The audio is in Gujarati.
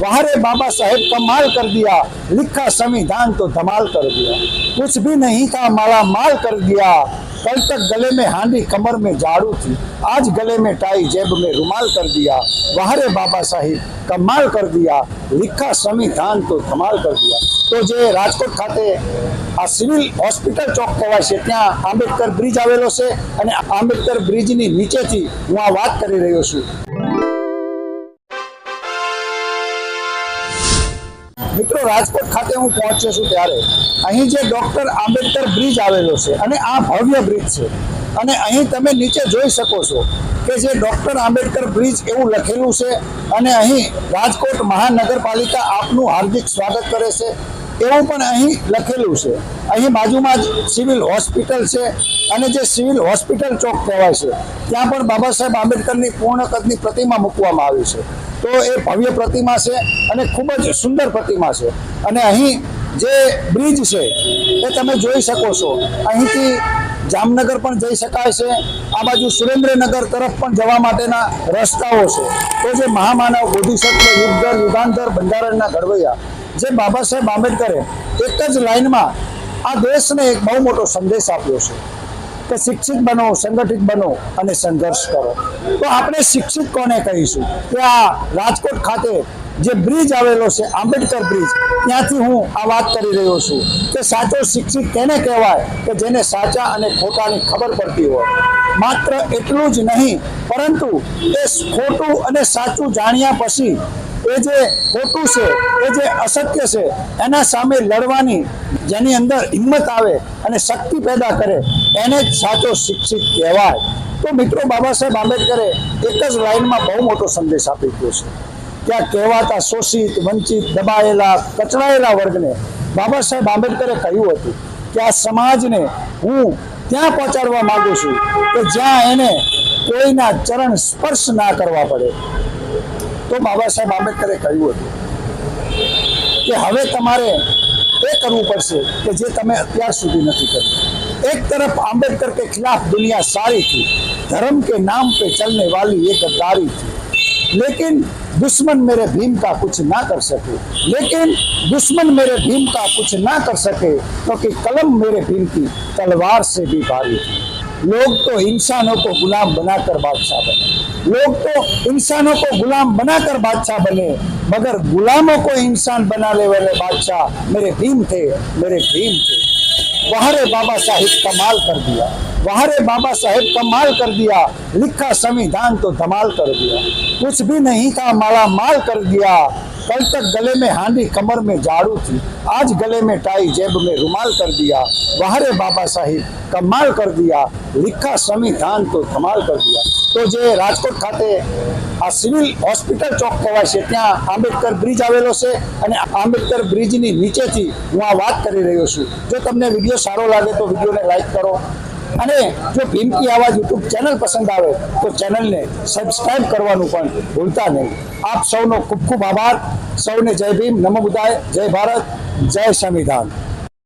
वाहरे बाबा साहेब कमाल कर दिया लिखा संविधान तो धमाल कर दिया कुछ भी नहीं था माला माल कर दिया कल तक गले में हांडी कमर में झाड़ू थी आज गले में टाई जेब में रुमाल कर दिया वाहरे बाबा साहेब कमाल कर दिया लिखा संविधान તો ધમાલ કરી દિયા તો જે રાજકોટ ખાતે આ સિવિલ હોસ્પિટલ ચોક કહેવાય છે ત્યાં આંબેડકર બ્રિજ આવેલો છે અને આંબેડકર બ્રિજની નીચેથી હું આ વાત કરી રહ્યો છું મિત્રો, રાજકોટ ખાતે હું પહોંચ્યો છું ત્યારે. અહીં જે ડોક્ટર આંબેડકર બ્રિજ આવેલો છે અને આ ભવ્ય બ્રિજ છે. અને અહીં તમે નીચે જોઈ શકો છો કે જે ડોક્ટર આંબેડકર બ્રિજ એવું લખેલું છે અને અહીં રાજકોટ મહાનગરપાલિકા આપનું હાર્દિક સ્વાગત કરે છે. એવું પણ અહીં લખેલું છે. અહીં બાજુમાં જ સિવિલ હોસ્પિટલ છે અને જે સિવિલ હોસ્પિટલ ચોક કહેવાય છે, ત્યાં પણ બાબા સાહેબ આંબેડકરની પૂર્ણ કદની પ્રતિમા મૂકવામાં આવી છે. તો એ ભવ્ય પ્રતિમા છે અને ખૂબ જ સુંદર પ્રતિમા છે. અને અહીં જે બ્રિજ છે, એ તમે જોઈ શકો છો. અહીંથી જામનગર પણ જઈ શકાય છે. આ બાજુ સુરેન્દ્રનગર તરફ પણ જવા માટેના રસ્તાઓ છે. તો જે મહામાનવ બોધિસત્વ યુગધર યુગાંધર બંધારણના ઘડવૈયા જે બાબા સાહેબ આંબેડકરે એક જ લાઈનમાં આ દેશને એક બહુ મોટો સંદેશ આપ્યો છે કે શિક્ષિત બનો, સંગઠિત બનો અને સંઘર્ષ કરો. તો આપણે શિક્ષિત કોને કહીશું? કે આ રાજકોટ ખાતે જે બ્રિજ આવેલો છે, આંબેડકર બ્રિજ, ત્યાંથી હું આ વાત કરી રહ્યો છું કે સાચો શિક્ષિત કેને કહેવાય? કે જેને સાચા અને ખોટાની ખબર પડતી હોય. માત્ર એટલું જ નહીં, પરંતુ એ ખોટું અને સાચું જાણ્યા પછી એ જે ખોટું છે, એ જે અસત્ય છે, એના સામે લડવાની જેની અંદર હિંમત આવે અને શક્તિ પેદા કરે, એને જ સાચો શિક્ષિત કહેવાય. તો મિત્રો બાબા સાહેબ આંબેડકરે એક જ લાઈનમાં બહુ મોટો સંદેશ આપી ગયો છે. ત્યાં કહેવાતા શોષિત, વંચિત, દબાયેલા, કચડાયેલા વર્ગને બાબા સાહેબ આંબેડકરે કહ્યું હતું કે આ સમાજને હું ત્યાં પહોંચાડવા માંગુ છું કે જ્યાં એને કોઈના ચરણ સ્પર્શ ના કરવા પડે. તો બાબા સાહેબ આંબેડકરે કહ્યું હતું કે હવે તમારે એ કરવું પડશે કે જે તમે અત્યાર સુધી નથી કર્યું એક तरफ आंबेडकर के खिलाफ दुनिया सारी थी धर्म के नाम पे चलने वाली ये गद्दारी थी लेकिन दुश्मन मेरे भीम का कुछ ना कर सके लेकिन दुश्मन मेरे भीम का कुछ ना कर सके क्योंकि कलम मेरे भीम की तलवार से भी भारी थी लोग तो इंसानों को गुलाम बनाकर बादशाह बने। लोग तो इंसानों को गुलाम बनाकर बादशाह बने, मगर गुलामों को इंसान बनाने वाले बादशाह मेरे भीम थे, मेरे भीम थे। वहाँ बाबा साहिब कमाल कर दिया। वहारे बाबा साहेब कमाल कर दिया लिखा संविधान तो धमाल कर दिया कुछ भी नहीं था माला माल कर दिया कल तक गले में हांडी कमर में झाड़ू थी आज गले में टाई जेब में रुमाल कर दिया वहारे बाबा साहिब कमाल कर दिया लिखा संविधान तो धमाल कर दिया તો જે રાજકોટ ખાતે આ સિવિલ હોસ્પિટલ ચોક કહેવાય છે ત્યાં આંબેડકર બ્રિજ આવેલો છે અને આંબેડકર બ્રિજની નીચેથી હું આ વાત કરી રહ્યો છું જો તમને વિડીયો સારો લાગે તો વિડીયોને લાઈક કરો અને જો ભીમકી આવાજ યુટ્યુબ ચેનલ પસંદ આવે, તો ચેનલને સબસ્ક્રાઈબ કરવાનું પણ ભૂલતા નહીં. આપ સૌનો ખૂબ ખૂબ આભાર. સૌને જય ભીમ. નમો બુદાય જય ભારત. જય સંવિધાન.